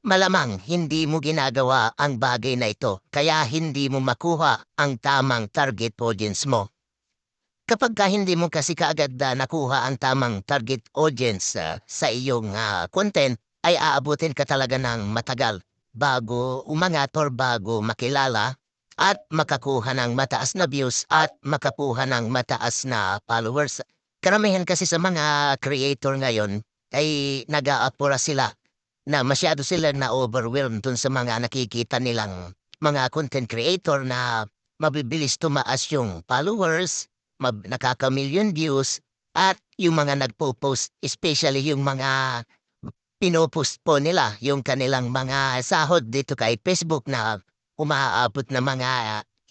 Malamang hindi mo ginagawa ang bagay na ito kaya hindi mo makuha ang tamang target audience mo. Kapag ka hindi mo kasi kaagad na nakuha ang tamang target audience uh, sa iyong uh, content, ay aabutin ka talaga ng matagal bago umangat or bago makilala at makakuha ng mataas na views at makakuha ng mataas na followers. Karamihan kasi sa mga creator ngayon ay nag-aapura sila na masyado sila na-overwhelmed dun sa mga nakikita nilang mga content creator na mabibilis tumaas yung followers, mab- nakaka-million views, at yung mga nagpo-post, especially yung mga pinopost po nila yung kanilang mga sahod dito kay Facebook na umaabot na mga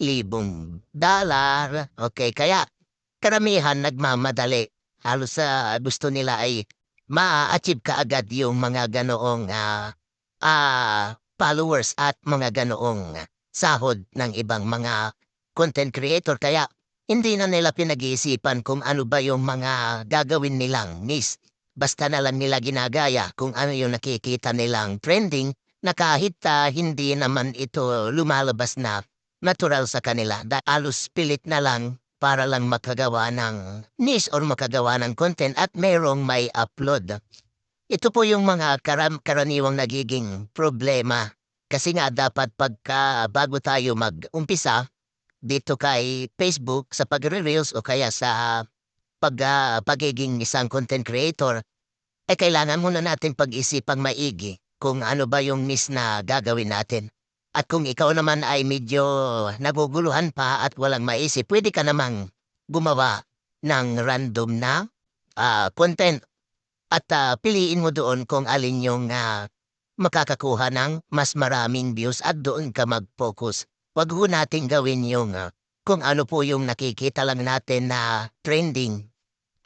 libong dollar. Okay, kaya karamihan nagmamadali. Halos sa gusto nila ay ma-achieve kaagad yung mga ganoong ah, ah, followers at mga ganoong sahod ng ibang mga content creator. Kaya hindi na nila pinag-iisipan kung ano ba yung mga gagawin nilang miss. Basta na lang nila ginagaya kung ano yung nakikita nilang trending na kahit ah, hindi naman ito lumalabas na natural sa kanila. Dahil alos pilit na lang para lang makagawa ng niche or makagawa ng content at mayroong may upload. Ito po yung mga karam karaniwang nagiging problema. Kasi nga dapat pagka bago tayo mag-umpisa dito kay Facebook sa pagre-reels o kaya sa pag, uh, pagiging isang content creator, eh kailangan muna natin pag-isipang maigi kung ano ba yung miss na gagawin natin. At kung ikaw naman ay medyo naguguluhan pa at walang maisip, pwede ka namang gumawa ng random na uh, content at uh, piliin mo doon kung alin yung uh, makakakuha ng mas maraming views at doon ka mag-focus. Huwag ho natin gawin yung uh, kung ano po yung nakikita lang natin na trending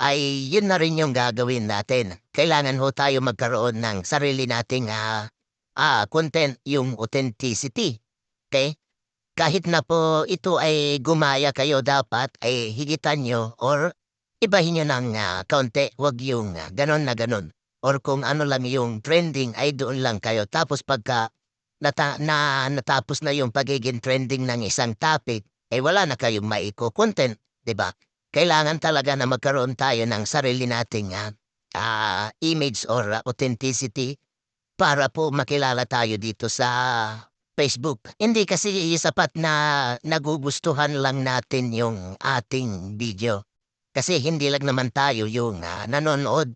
ay yun na rin yung gagawin natin. Kailangan ho tayo magkaroon ng sarili nating uh, ah, content, yung authenticity. Okay? Kahit na po ito ay gumaya kayo dapat ay higitan nyo or ibahin nyo ng uh, kaunti, wag yung uh, ganon na ganon. Or kung ano lang yung trending ay doon lang kayo. Tapos pagka nata na natapos na yung pagiging trending ng isang topic, ay eh wala na kayong maiko-content, ba? Diba? Kailangan talaga na magkaroon tayo ng sarili nating uh, uh, image or uh, authenticity para po makilala tayo dito sa Facebook. Hindi kasi sapat na nagugustuhan lang natin yung ating video. Kasi hindi lang naman tayo yung uh, nanonood.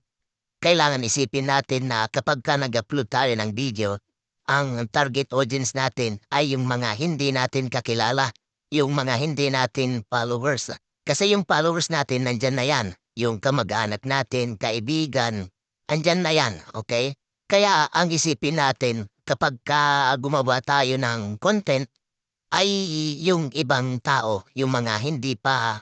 Kailangan isipin natin na kapag ka nag-upload tayo ng video, ang target audience natin ay yung mga hindi natin kakilala, yung mga hindi natin followers. Kasi yung followers natin nandyan na yan, yung kamag-anak natin, kaibigan, andyan na yan, okay? Kaya ang isipin natin kapag ka gumawa tayo ng content ay yung ibang tao, yung mga hindi pa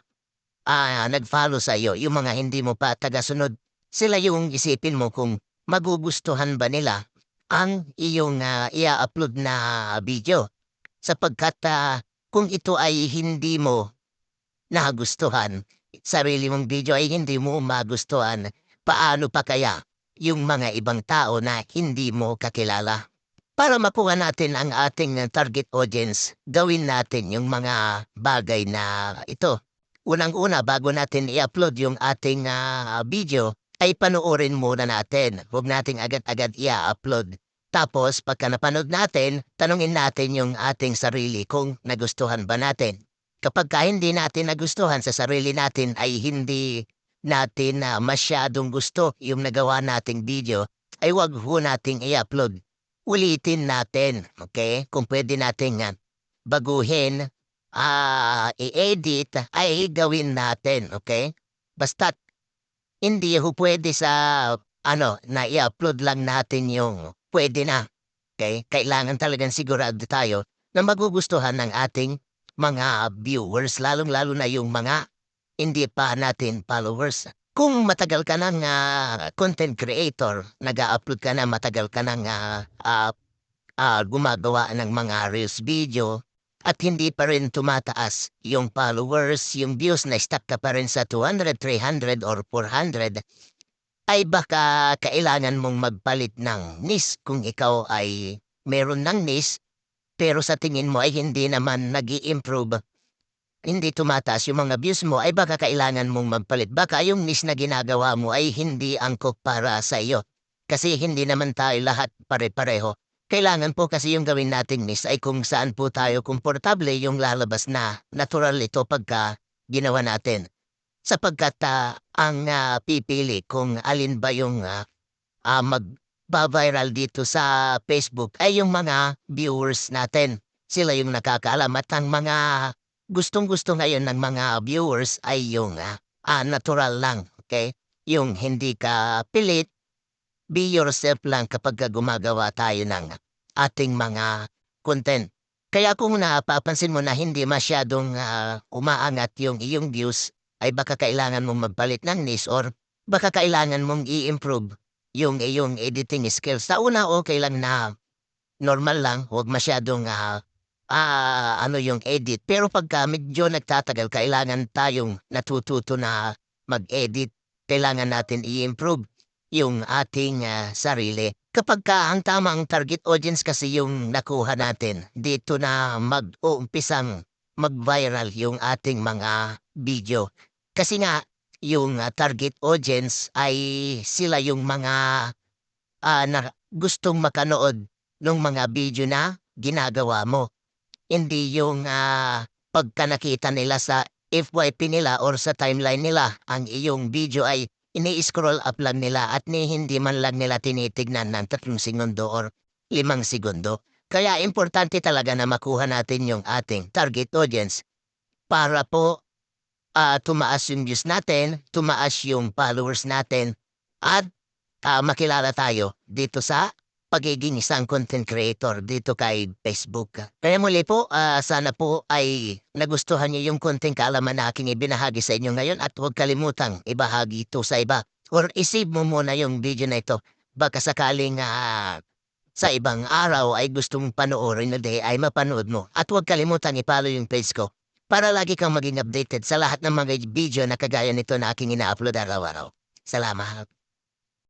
uh, nag-follow sa iyo, yung mga hindi mo pa tagasunod, sila yung isipin mo kung magugustuhan ba nila ang iyong uh, i-upload na video. Sapagkat uh, kung ito ay hindi mo nagustuhan, sarili mong video ay hindi mo magustuhan, paano pa kaya yung mga ibang tao na hindi mo kakilala. Para makuha natin ang ating target audience, gawin natin yung mga bagay na ito. Unang-una, bago natin i-upload yung ating uh, video, ay panoorin muna natin. Huwag nating agad-agad i-upload. Tapos, pagka napanood natin, tanungin natin yung ating sarili kung nagustuhan ba natin. Kapag ka hindi natin nagustuhan sa sarili natin ay hindi natin na masyadong gusto yung nagawa nating video, ay wag ho nating i-upload. Ulitin natin, okay? Kung pwede natin uh, baguhin, uh, i-edit, ay gawin natin, okay? Basta't hindi ho pwede sa ano, na i-upload lang natin yung pwede na. Okay? Kailangan talagang sigurado tayo na magugustuhan ng ating mga viewers, lalong-lalo na yung mga hindi pa natin followers. Kung matagal ka ng uh, content creator, nag-upload ka na, matagal ka nang uh, uh, uh, gumagawa ng mga reels video, at hindi pa rin tumataas yung followers, yung views na stuck ka pa rin sa 200, 300, or 400, ay baka kailangan mong magpalit ng NIS kung ikaw ay meron ng NIS pero sa tingin mo ay hindi naman nag improve hindi tumataas yung mga views mo ay baka kailangan mong magpalit. Baka yung NIS na ginagawa mo ay hindi angkop para sa iyo. Kasi hindi naman tayo lahat pare-pareho. Kailangan po kasi yung gawin nating NIS ay kung saan po tayo komportable yung lalabas na natural ito pagka ginawa natin. Sapagkat ah, ang ah, pipili kung alin ba yung uh, mag-viral dito sa Facebook ay yung mga viewers natin. Sila yung nakakaalam at ang mga gustong-gusto ngayon ng mga viewers ay yung ah, ah, natural lang, okay? Yung hindi ka pilit, be yourself lang kapag ka gumagawa tayo ng ating mga content. Kaya kung napapansin mo na hindi masyadong ah, umaangat yung iyong views, ay baka kailangan mong magpalit ng niche or baka kailangan mong i-improve yung iyong editing skills. Sa una, okay lang na normal lang, huwag masyadong ah, ah, ano yung edit. Pero pagka medyo nagtatagal, kailangan tayong natututo na mag-edit. Kailangan natin i-improve yung ating ah, sarili. Kapag ka ang tamang target audience kasi yung nakuha natin, dito na mag-uumpisang mag-viral yung ating mga video. Kasi nga, yung ah, target audience ay sila yung mga ah, na gustong makanood ng mga video na ginagawa mo. Hindi yung ah, pagka nakita nila sa FYP nila or sa timeline nila, ang iyong video ay ini-scroll up lang nila at ni hindi man lang nila tinitignan ng tatlong segundo or limang segundo. Kaya importante talaga na makuha natin yung ating target audience para po ah, tumaas yung views natin, tumaas yung followers natin, at ah, makilala tayo dito sa pagiging isang content creator dito kay Facebook. Kaya muli po, ah, sana po ay nagustuhan niyo yung konting kaalaman na aking ibinahagi sa inyo ngayon at huwag kalimutang ibahagi ito sa iba. Or isave mo muna yung video na ito. Baka sakaling ah, sa ibang araw ay gusto mong panoorin na day ay mapanood mo. At huwag kalimutang ipalo yung page ko para lagi kang maging updated sa lahat ng mga video na kagaya nito na aking ina-upload araw-araw. Salamat.